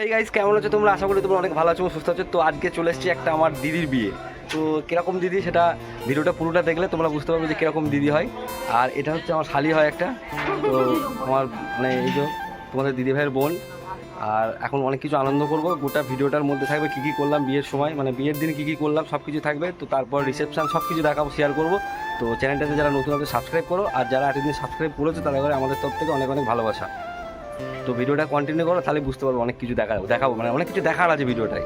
এই গাইস কেমন আছো তোমরা? আশা করি তোমরা অনেক ভালো আছো, সুস্থ আছো। তো আজকে চলে এসেছি একটা আমার দিদির বিয়ে। তো কীরকম দিদি সেটা ভিডিওটা পুরোটা দেখলে তোমরা বুঝতে পারবে যে কীরকম দিদি হয়। আর এটা হচ্ছে আমার শালি হয় একটা। তো আমার মানে এই যে তোমাদের দিদি ভাইয়ের বোন। আর এখন অনেক কিছু আনন্দ করব। গোটা ভিডিওটার মধ্যে থাকবে কী কী করলাম, বিয়ের সময়। মানে বিয়ের দিন কী কী করলাম সব কিছু থাকবে। তো তারপর রিসেপশন সব কিছু দেখাবো শেয়ার করব। তো চ্যানেলটাতে যারা নতুন আছে সাবস্ক্রাইব করো। আর যারা এতদিন সাবস্ক্রাইব করেছ তাদের করে আমাদের তরফ থেকে অনেক অনেক ভালোবাসা। তো ভিডিওটা কন্টিনিউ করো তাহলে বুঝতে পারব অনেক কিছু দেখা দেখাবো মানে অনেক কিছু দেখার আছে ভিডিওটায়।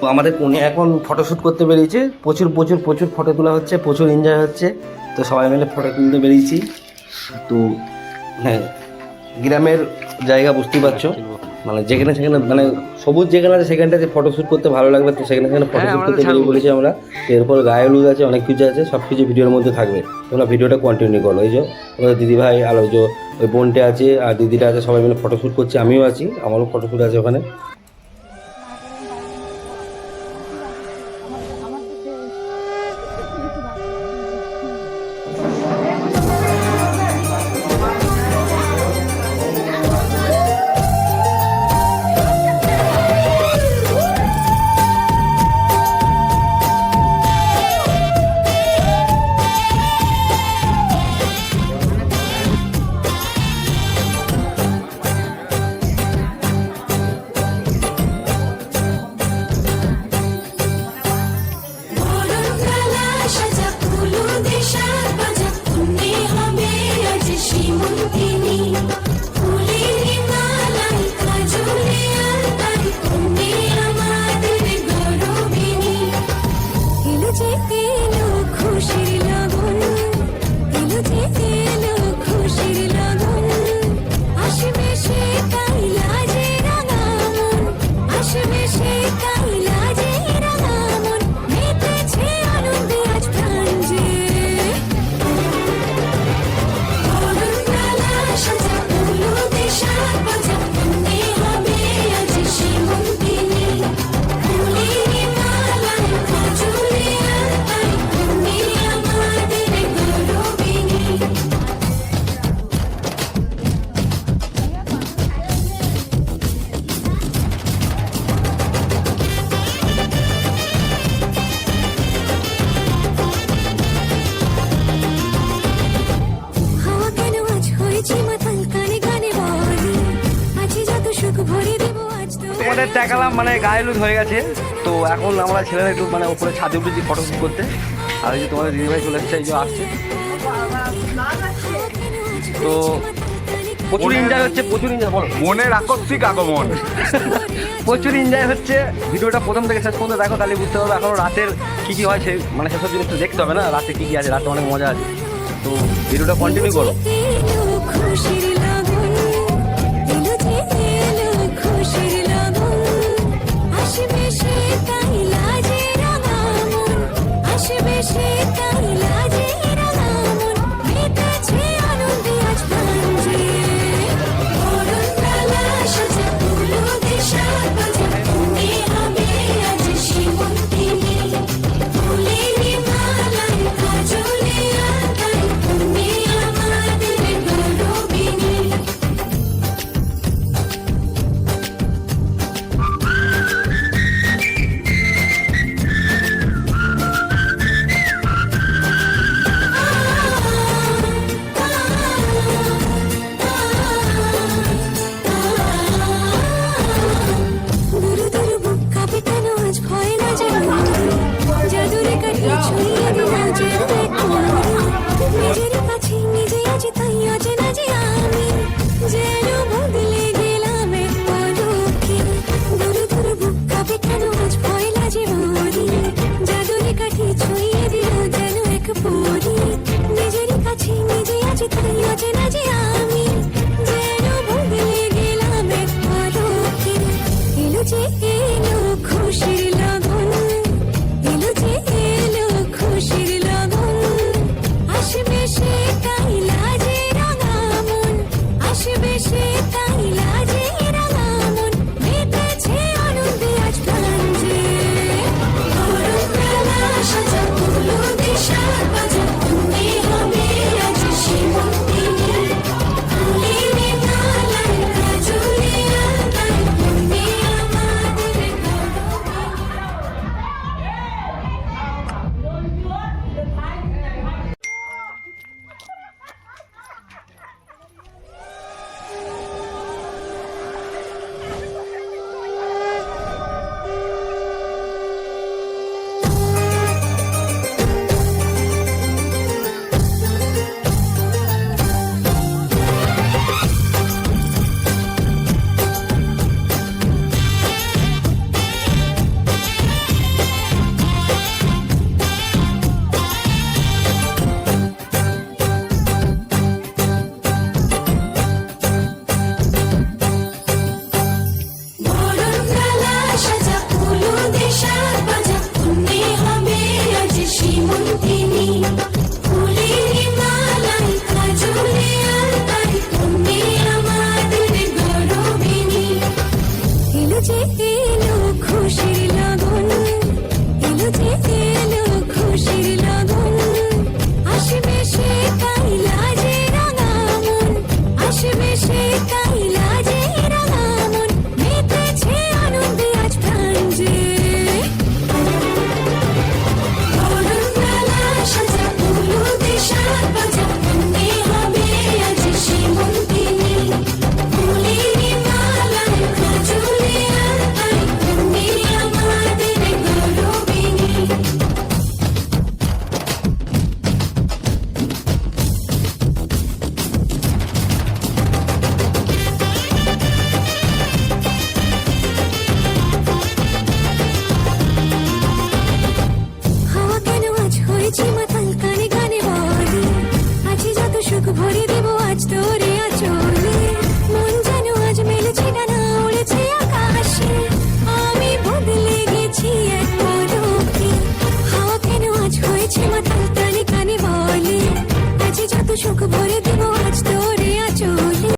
তো আমাদের কোনে এখন ফটোশ্যুট করতে বেরিয়েছে প্রচুর প্রচুর প্রচুর ফটো তোলা হচ্ছে প্রচুর এনজয় হচ্ছে। তো সবাই মিলে ফটো তুলতে বেরিয়েছি। তো হ্যাঁ গ্রামের জায়গা বুঝতেই পারছ। মানে যেখানে সেখানে মানে সবুজ যেখানে আছে সেখানটাতে ফটোশ্যুট করতে ভালো লাগবে তো সেখানে সেখানে ফটোশ্যুট করতে বেরিয়ে পড়েছি আমরা। এরপর গায়ে হলুদ আছে অনেক কিছু আছে সব কিছু ভিডিওর মধ্যে থাকবে। তোমরা ভিডিওটা কন্টিনিউ করো এই যে দিদিভাই দিদি ভাই আর ওই বোনটা আছে আর দিদিটা আছে, সবাই মিলে ফটোশ্যুট করছে, আমিও আছি, আমারও ফটোশ্যুট আছে ওখানে। আসবে সে তোমাদের দেখালাম মানে গায়ে হলুদ হয়ে গেছে। তো এখন আমরা ছেলেরা একটু মানে ওপরে ছাদে উঠেছি ফটোশ্যুট করতে। আর এই যে তোমাদের দিদিভাই চলে এসছে এই যে আসছে। তো প্রচুর এনজয় হচ্ছে প্রচুর এনজয় বলো। মনের আকস্মিক আগমন। প্রচুর এনজয় হচ্ছে। ভিডিওটা প্রথম থেকে শেষ পর্যন্ত দেখো তাহলে বুঝতে পারবে এখনও রাতের কী কী হয় সেই মানে সেসব জিনিস তো দেখতে হবে না। রাতে কী কী আছে রাতে অনেক মজা আছে। তো ভিডিওটা কন্টিনিউ করো।